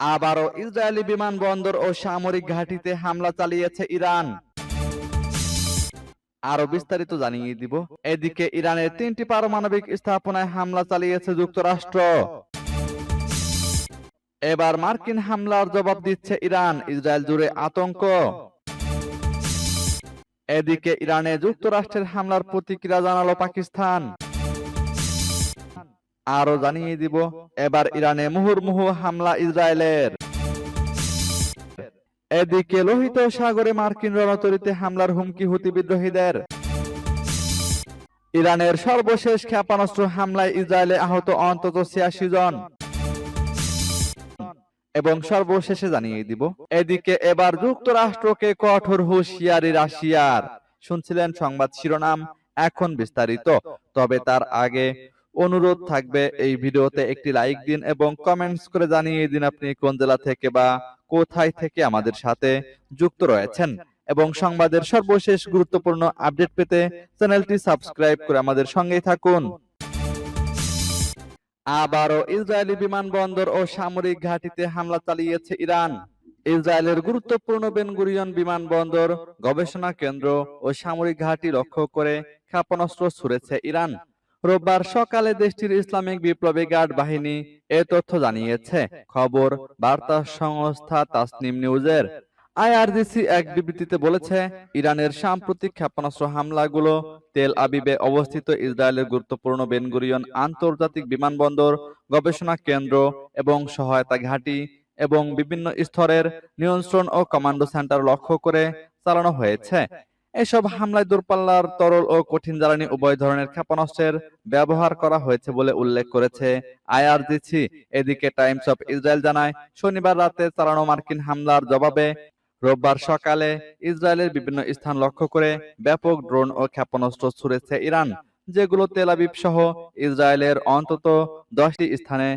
আবারও ইসরায়েলি বিমানবন্দর ও সামরিক ঘাঁটিতে হামলা চালিয়েছে ইরান। আরও বিস্তারিত জানিয়ে দিব। এদিকে ইরানের তিনটি পারমাণবিক স্থাপনায় হামলা চালিয়েছে যুক্তরাষ্ট্র। এবার মার্কিন হামলার জবাব দিচ্ছে ইরান, ইসরায়েল জুড়ে আতঙ্ক। এদিকে ইরানে যুক্তরাষ্ট্রের হামলার প্রতিক্রিয়া জানালো পাকিস্তান। আরও জানিয়ে দিব, এবার ইরানে মুহুর্মুহু হামলা ইসরায়েলের। এদিকে লোহিত সাগরে মার্কিন রণতরীতে হামলার হুমকি হুতি বিদ্রোহীদের। ইরানের সর্বশেষ ক্ষেপণাস্ত্র হামলায় ইসরায়েলে আহত অন্তত ছিয়াশি জন। এবং সর্বশেষে জানিয়ে দিব, এদিকে এবার যুক্তরাষ্ট্রকে কঠোর হুঁশিয়ারি রাশিয়ার। শুনছিলেন সংবাদ শিরোনাম, এখন বিস্তারিত। তবে তার আগে অনুরোধ থাকবে এই ভিডিওতে একটি লাইক দিন এবং কমেন্টস করে জানিয়ে দিন আপনি কোন জেলা থেকে বা কোথায় থেকে আমাদের সাথে যুক্ত রয়েছেন। এবং সংবাদের সর্বশেষ গুরুত্বপূর্ণ আপডেট পেতে চ্যানেলটি সাবস্ক্রাইব করে আমাদের সঙ্গেই থাকুন। আবারও ইসরায়েলি বিমানবন্দর ও সামরিক ঘাঁটিতে হামলা চালিয়েছে ইরান। ইসরায়েলের গুরুত্বপূর্ণ বেনগুরিয়ন বিমানবন্দর গবেষণা কেন্দ্র ও সামরিক ঘাঁটি লক্ষ্য করে ক্ষেপণাস্ত্র ছুড়েছে ইরান। রোববার সকালে দেশটির ইসলামিক বিপ্লবী গার্ড বাহিনী এ তথ্য জানিয়েছে। খবর, বার্তা সংস্থা তাসনিম নিউজের। আইআরজিসি এক বিবৃতিতে বলেছে, ইরানের সাম্প্রতিক ক্ষেপণাস্ত্র হামলাগুলো তেল আবিবে অবস্থিত ইসরায়েলের গুরুত্বপূর্ণ বেনগুরিয়ন আন্তর্জাতিক বিমানবন্দর, গবেষণা কেন্দ্র এবং সহায়তা ঘাঁটি এবং বিভিন্ন স্তরের নিয়ন্ত্রণ ও কমান্ডো সেন্টার লক্ষ্য করে চালানো হয়েছে। এসব হামলায় দূরপাল্লার তরল ও কঠিন জ্বালানি উভয় ধরনের ক্ষেপণাস্ত্রের ব্যবহার করা হয়েছে বলে উল্লেখ করেছে আইআরজিসি। এদিকে টাইমস অফ ইসরায়েল জানায়, শনিবার রাতে চালানো মার্কিন হামলার জবাবে রোববার সকালে ইসরায়েলের বিভিন্ন স্থান লক্ষ্য করে ব্যাপক ড্রোন ও ক্ষেপণাস্ত্র ছুড়েছে ইরান, যেগুলো তেল আবিব সহ ইসরায়েলের অন্তত দশটি স্থানে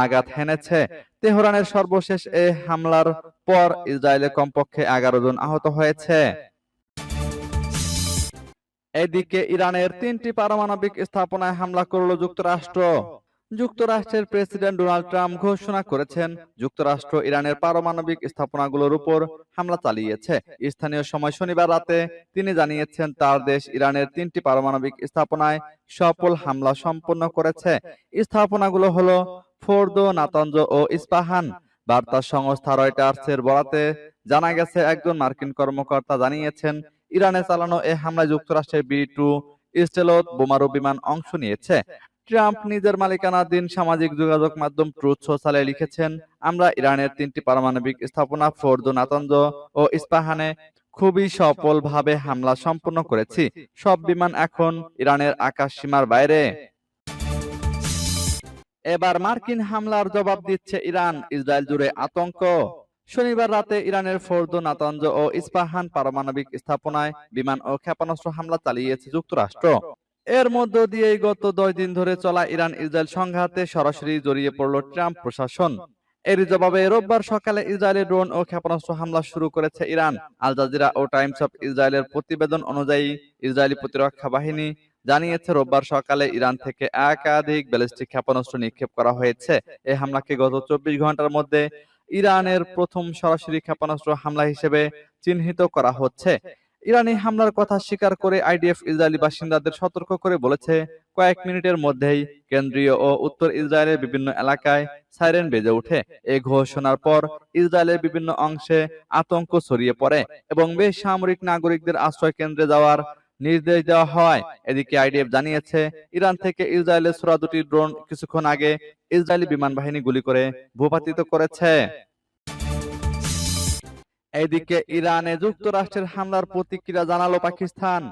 আঘাত হেনেছে। তেহরানের সর্বশেষ এ হামলার পর ইসরায়েলে কমপক্ষে এগারো জন আহত হয়েছে। এদিকে ইরানের তিনটি পারমাণবিক স্থাপনায় হামলা করল যুক্তরাষ্ট্র। যুক্তরাষ্ট্রের প্রেসিডেন্ট ডোনাল্ড ট্রাম্প ঘোষণা করেছেন, যুক্তরাষ্ট্র ইরানের পারমাণবিক স্থাপনাগুলোর উপর হামলা চালিয়েছে। স্থানীয় সময় শনিবার রাতে তিনি জানিয়েছেন, তার দেশ ইরানের তিনটি পারমাণবিক স্থাপনায় সফল হামলা সম্পন্ন করেছে। স্থাপনাগুলো হলো ফোর্দো নাতাঞ্জ ও ইস্পাহান। বার্তা সংস্থা রয়টার্সের বরাতে জানা গেছে, একজন মার্কিন কর্মকর্তা জানিয়েছেন ইরানে চালানো এ হামলায় যুক্তরাষ্ট্রের বি টু স্টেলত বোমারু বিমান অংশ নিয়েছে। ট্রাম্প নিজের মালিকানাধীন সামাজিক যোগাযোগ মাধ্যম ট্রুথ সোশ্যালে লিখেছেন, আমরা ইরানের তিনটি পারমাণবিক স্থাপনা ফোর্দো নাতঞ্জ ও ইস্পাহানে খুবই সফলভাবে হামলা সম্পন্ন করেছি। সব বিমান এখন ইরানের আকাশ সীমার বাইরে। এবার মার্কিন হামলার জবাব দিচ্ছে ইরান। ইসরায়েল জুড়ে আতঙ্ক। শনিবার রাতে ইরানের ফোর্দো নাতাঞ্জ ও ইস্পাহান পারমাণবিক স্থাপনায় বিমান ও ক্ষেপণাস্ত্র হামলা চালিয়েছে যুক্তরাষ্ট্র। এর মধ্য দিয়েই গত দশ দিন ধরে চলা ইরান ইসরায়েল সংঘাতে সরাসরি জড়িয়ে পড়ল ট্রাম্প প্রশাসন। এর জবাবে রোববার সকালে ইসরায়েলের ড্রোন ও ক্ষেপণাস্ত্র হামলা শুরু করেছে ইরান। আল জাজিরা ও টাইমস অফ ইসরায়েলের প্রতিবেদন অনুযায়ী ইসরায়েলি প্রতিরক্ষা বাহিনী জানিয়েছে, রোববার সকালে ইরান থেকে একাধিক ব্যালিস্টিক ক্ষেপণাস্ত্র নিক্ষেপ করা হয়েছে। এই হামলাকে গত চব্বিশ ঘণ্টার মধ্যে ইরানের প্রথম সরাসরি ক্ষেপণাস্ত্র হামলা হিসেবে চিহ্নিত করা হচ্ছে। ইরানি হামলার কথা স্বীকার করে আইডিএফ ইসরায়েলি বাসিন্দাদের সতর্ক করে বলেছে, কয়েক মিনিটের মধ্যেই কেন্দ্রীয় ও উত্তর ইসরায়েলের বিভিন্ন এলাকায় সাইরেন বেজে ওঠে। এই ঘোষণার পর ইসরায়েলের বিভিন্ন অংশে আতঙ্ক ছড়িয়ে পড়ে এবং বেসামরিক নাগরিকদের আশ্রয় কেন্দ্রে যাওয়ার নির্দেশ দেওয়া হয়। এদিকে আইডিএফ জানিয়েছে ইরান থেকে ইসরায়েলের সোরা দুটি ড্রোন কিছুক্ষণ আগে ইসরায়েলি বিমান বাহিনী গুলি করে ভূপাতিত করেছে। এদিকে ইরানে যুক্তরাষ্ট্রের হামলার প্রতিক্রিয়া জানালো পাকিস্তান।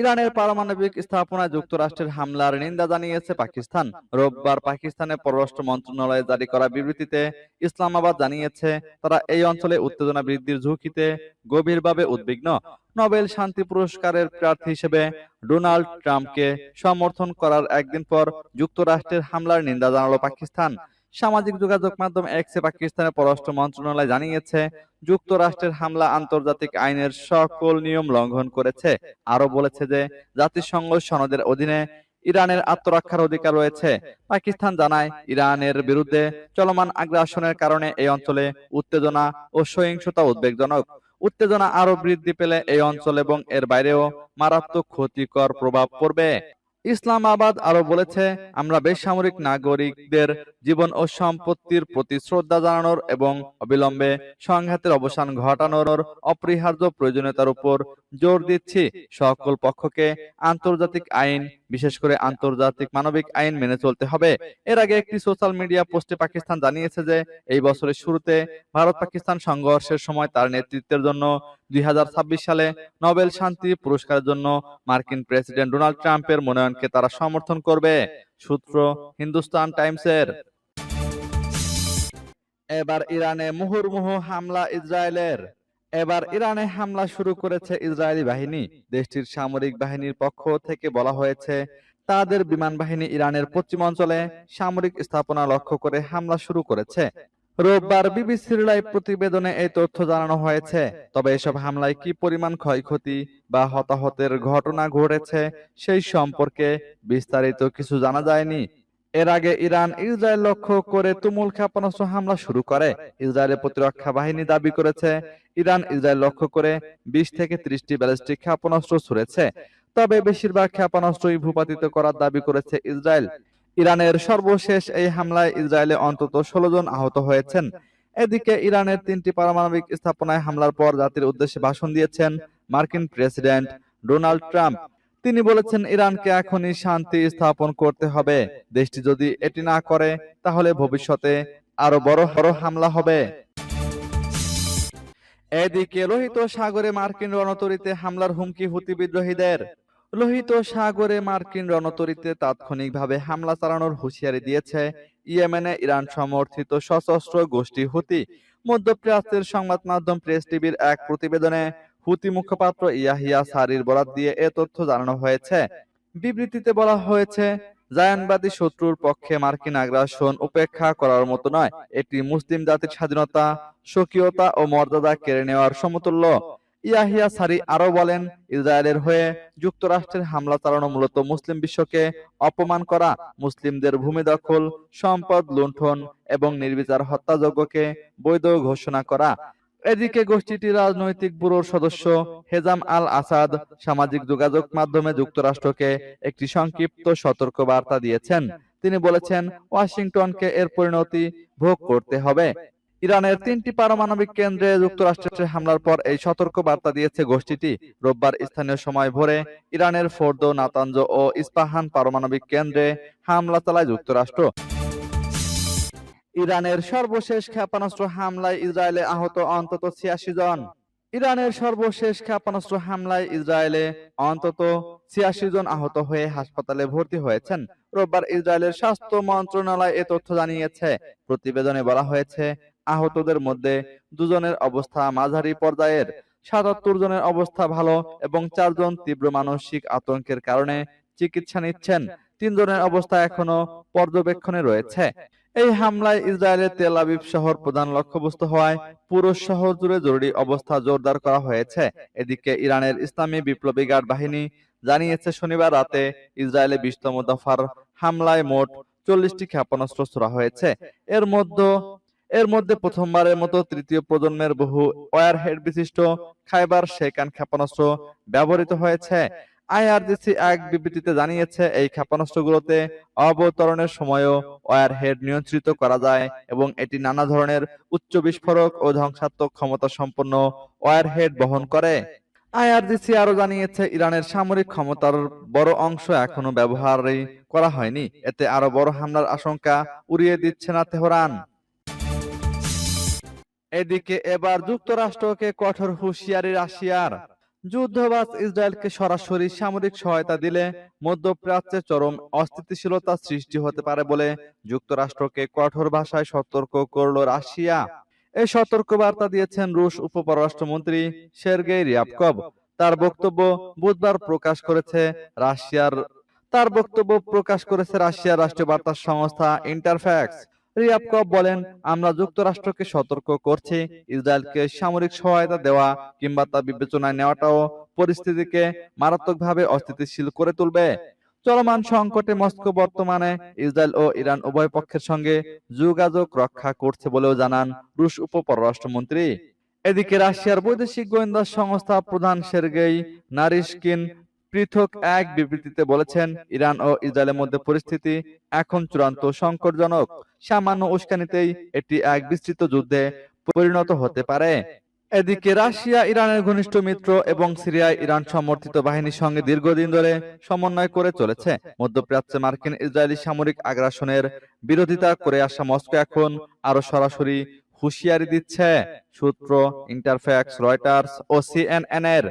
ইরানের পারমাণবিক স্থাপনায় যুক্তরাষ্ট্রের হামলার নিন্দা জানিয়েছে পাকিস্তান। রোববার পাকিস্তানের পররাষ্ট্র মন্ত্রণালয়ে জারি করা বিবৃতিতে ইসলামাবাদ জানিয়েছে, তারা এই অঞ্চলে উত্তেজনা বৃদ্ধির ঝুঁকিতে গভীরভাবে উদ্বিগ্ন। নোবেল শান্তি পুরস্কারের প্রার্থী হিসেবে ডোনাল্ড ট্রাম্পকে সমর্থন করার একদিন পর যুক্তরাষ্ট্রের হামলার নিন্দা জানালো পাকিস্তান। সামাজিক যোগাযোগ মাধ্যম এক্সে পাকিস্তানের পররাষ্ট্র মন্ত্রণালয় জানিয়েছে, যুক্তরাষ্ট্রের হামলা আন্তর্জাতিক আইনের সকল নিয়ম লঙ্ঘন করেছে। আরও বলেছে যে, জাতিসংঘ সনদের অধীনে ইরানের আত্মরক্ষার অধিকার রয়েছে। পাকিস্তান জানায়, ইরানের বিরুদ্ধে চলমান আগ্রাসনের কারণে এই অঞ্চলে উত্তেজনা ও সহিংসতা উদ্বেগজনক। উত্তেজনা আরও বৃদ্ধি পেলে এই অঞ্চল এবং এর বাইরেও মারাত্মক ক্ষতিকর প্রভাব পড়বে। ইসলামাবাদ আরও বলেছে, আমরা বেসামরিক নাগরিকদের জীবন ও সম্পত্তির প্রতি শ্রদ্ধা জানানোর এবং অবিলম্বে সংঘাতের অবসান ঘটানোর অপরিহার্য প্রয়োজনীয়তার উপর জোর দিচ্ছি সকল পক্ষকে আন্তর্জাতিক আইন বিশেষ করে আন্তর্জাতিক মানবিক আইন মেনে চলতে হবে। এর আগে একটি সোশ্যাল মিডিয়া পোস্টে পাকিস্তান জানিয়েছে যে এই বছরের শুরুতে ভারত পাকিস্তান সংঘর্ষের সময় তার নেতৃত্বের জন্য দুই হাজার ছাব্বিশ সালে নোবেল শান্তি পুরস্কারের জন্য মার্কিন প্রেসিডেন্ট ডোনাল্ড ট্রাম্পের মনোনয়নকে তারা সমর্থন করবে সূত্র হিন্দুস্তান টাইমসের। এবার ইরানে মুহুর্মুহু হামলা ইসরায়েলের। এবার ইরানে হামলা শুরু করেছে ইসরায়েলি বাহিনী। দেশটির সামরিক বাহিনীর পক্ষ থেকে বলা হয়েছে তাদের বিমান বাহিনী ইরানের পশ্চিমাঞ্চলে সামরিক স্থাপনা লক্ষ্য করে হামলা শুরু করেছে। রোববার বিবিসির লাইভ প্রতিবেদনে এই তথ্য জানানো হয়েছে। তবে এসব হামলায় কি পরিমাণ ক্ষয়ক্ষতি বা হতাহতের ঘটনা ঘটেছে সেই সম্পর্কে বিস্তারিত কিছু জানা যায়নি। এর আগে ইরান ইসরায়েল লক্ষ্য করে তুমুল ক্ষেপণাস্ত্র হামলা শুরু করে। ইসরায়েলের প্রতিরক্ষা বাহিনী দাবি করেছে, ইরান ইসরায়েল লক্ষ্য করে বিশ থেকে ত্রিশটি ব্যালিস্টিক ক্ষেপণাস্ত্র ছুড়েছে। তবে বেশিরভাগ ক্ষেপণাস্ত্রই ভূপাতিত করার দাবি করেছে ইসরায়েল। ইরানের সর্বশেষ এই হামলায় ইসরায়েলে অন্তত ষোলো জন আহত হয়েছেন। এদিকে ইরানের তিনটি পারমাণবিক স্থাপনায় হামলার পর জাতির উদ্দেশ্যে ভাষণ দিয়েছেন মার্কিন প্রেসিডেন্ট ডোনাল্ড ট্রাম্প। তিনি বলেছেন, ইরানকে এখনই শান্তি স্থাপন করতে হবে। দেশটি যদি এটি না করে, তাহলে ভবিষ্যতে আরও বড় বড় হামলা হবে। এদিকে লোহিত সাগরে মার্কিন রণতরিতে হামলার হুমকি হুতি বিদ্রোহীদের। লোহিত সাগরে মার্কিন রণতরীতে তাৎক্ষণিকভাবে হামলা চালানোর হুঁশিয়ারি দিয়েছে ইয়েমেনে ইরান সমর্থিত সশস্ত্র গোষ্ঠী হুতি। মধ্যপ্রাচ্যের সংবাদ মাধ্যম প্রেস টিভির এক প্রতিবেদনে হুতি মুখপাত্র ইয়াহিয়া সারির বরাত দিয়ে এ তথ্য জানানো হয়েছে। বিবৃতিতে বলা হয়েছে, জায়ানবাদী শত্রুর পক্ষে মার্কিন আগ্রাসন উপেক্ষা করার মতো নয়। এটি মুসলিম জাতির স্বাধীনতা, স্বকীয়তা ও মর্যাদা কেড়ে নেওয়ার সমতুল্য। ইয়াহিয়া সারি আরও বলেন, ইসরায়েলের হয়ে যুক্তরাষ্ট্রের হামলা চালানো মূলত মুসলিম বিশ্বকে অপমান করা, মুসলিমদের ভূমি দখল, সম্পদ লুণ্ঠন এবং নির্বিচার হত্যাযজ্ঞকে বৈধ ঘোষণা করা। এদিকে গোষ্ঠীটি রাজনৈতিক ব্যুরোর সদস্য হেজাম আল আসাদ সামাজিক যোগাযোগ মাধ্যমে যুক্তরাষ্ট্রকে একটি সংক্ষিপ্ত সতর্ক বার্তা দিয়েছেন। তিনি বলেছেন, ওয়াশিংটনকে এর পরিণতি ভোগ করতে হবে। ইরানের তিনটি পারমাণবিক কেন্দ্রে যুক্তরাষ্ট্রের হামলার পর এই সতর্ক বার্তা দিয়েছে গোষ্ঠীটি। রোববার স্থানীয় সময় ভোরে ইরানের ফোর্দো নাতাঞ্জ ও ইস্পাহান পারমাণবিক কেন্দ্রে হামলা চালায় যুক্তরাষ্ট্র। ইরানের সর্বশেষ ক্ষেপণাস্ত্র হামলায় ইসরায়েলে আহত অন্তত ছিয়াশি জন। ইরানের সর্বশেষ ক্ষেপণাস্ত্র হামলায় ইসরায়েলে অন্তত ছিয়াশি জন আহত হয়ে হাসপাতালে ভর্তি হয়েছেন। রোববার ইসরায়েলের স্বাস্থ্য মন্ত্রণালয় এ তথ্য জানিয়েছে। প্রতিবেদনে বলা হয়েছে, আহতদের মধ্যে দুজনের অবস্থা মাঝারি পর্যায়ের। সাতাত্তর জনের অবস্থা ভালো এবং চারজন তীব্র মানসিক আতঙ্কের কারণে চিকিৎসা নিচ্ছেন। তিনজনের অবস্থা এখনও পর্যবেক্ষণে রয়েছে। এই হামলায় ইসরায়েলের তেল আবিব শহর প্রধান লক্ষ্যবস্তু হওয়ায় পুরো শহর জুড়ে জরুরি অবস্থা জোরদার করা হয়েছে। এদিকে ইরানের ইসলামী বিপ্লবী গার্ড বাহিনী জানিয়েছে, শনিবার রাতে ইসরায়েলে বিশতম দফার হামলায় মোট চল্লিশটি ক্ষেপণাস্ত্র ছোড়া হয়েছে। এর মধ্যে এর মধ্যে প্রথমবারের মতো তৃতীয় প্রজন্মের বহু ওয়ারহেড বিশিষ্ট খাইবার শেকান ক্ষেপণাস্ত্র ব্যবহৃত হয়েছে। আইআরজিসি এক বিবৃতিতে জানিয়েছে, এই ক্ষেপণাস্ত্রগুলোতে অবতরণের সময়ও ওয়ারহেড নিয়ন্ত্রিত করা যায় এবং এটি নানা ধরনের উচ্চ বিস্ফোরক ও ধ্বংসাত্মক ক্ষমতা সম্পন্ন ওয়ারহেড বহন করে। আইআরজিসি আরও জানিয়েছে, ইরানের সামরিক ক্ষমতার বড় অংশ এখনও ব্যবহারই করা হয়নি। এতে আরও বড় হামলার আশঙ্কা উড়িয়ে দিচ্ছে না তেহরান। এদিকে এবার যুক্তরাষ্ট্রকে কঠোর হুঁশিয়ারি রাশিয়ার। যুদ্ধবাজ ইসরায়েলকে সরাসরি সামরিক সহায়তা দিলে মধ্যপ্রাচ্যে চরম অস্থিতিশীলতা সৃষ্টি হতে পারে বলে যুক্তরাষ্ট্রকে কঠোর ভাষায় সতর্ক করল রাশিয়া। এই সতর্ক বার্তা দিয়েছেন রুশ উপপররাষ্ট্রমন্ত্রী সের্গেই রিয়াবকভ তার বক্তব্য বুধবার প্রকাশ করেছে রাশিয়ার তার বক্তব্য প্রকাশ করেছে রাশিয়ার রাষ্ট্রীয় বার্তা সংস্থা ইন্টারফ্যাক্স। রিয়াবকভ বলেন, আমরা যুক্তরাষ্ট্রকে সতর্ক করছি, ইসরায়েলকে সামরিক সহায়তা দেওয়া কিংবা তা বিবেচনায় নেওয়াটাও পরিস্থিতিকে মারাত্মকভাবে অস্থিতিশীল করে তুলবে। চলমান সংকটে মস্কো বর্তমানে ইসরায়েল ও ইরান উভয় পক্ষের সঙ্গে যোগাযোগ রক্ষা করছে বলেও জানান রুশ উপপররাষ্ট্রমন্ত্রী। এদিকে রাশিয়ার বৈদেশিক গোয়েন্দা সংস্থা প্রধান সের্গেই নারিশকিন পৃথক এক বিবৃতিতে বলেছেন ইরান ও ইসরায়েলের মধ্যে পরিস্থিতি এখন চূড়ান্ত সংকটজনক। সামান্য উস্কানিতেই এটি এক বিস্তৃত যুদ্ধে পরিণত হতে পারে। এদিকে রাশিয়া ইরানের ঘনিষ্ঠ মিত্র এবং সিরিয়ায় ইরান সমর্থিত বাহিনীর সঙ্গে দীর্ঘদিন ধরে সমন্বয় করে চলেছে। মধ্যপ্রাচ্যে মার্কিন ইসরায়েলি সামরিক আগ্রাসনের বিরোধিতা করে আসা মস্কো এখন আরও সরাসরি হুঁশিয়ারি দিচ্ছে। সূত্র ইন্টারফ্যাক্স রয়টার্স ও সিএনএন এর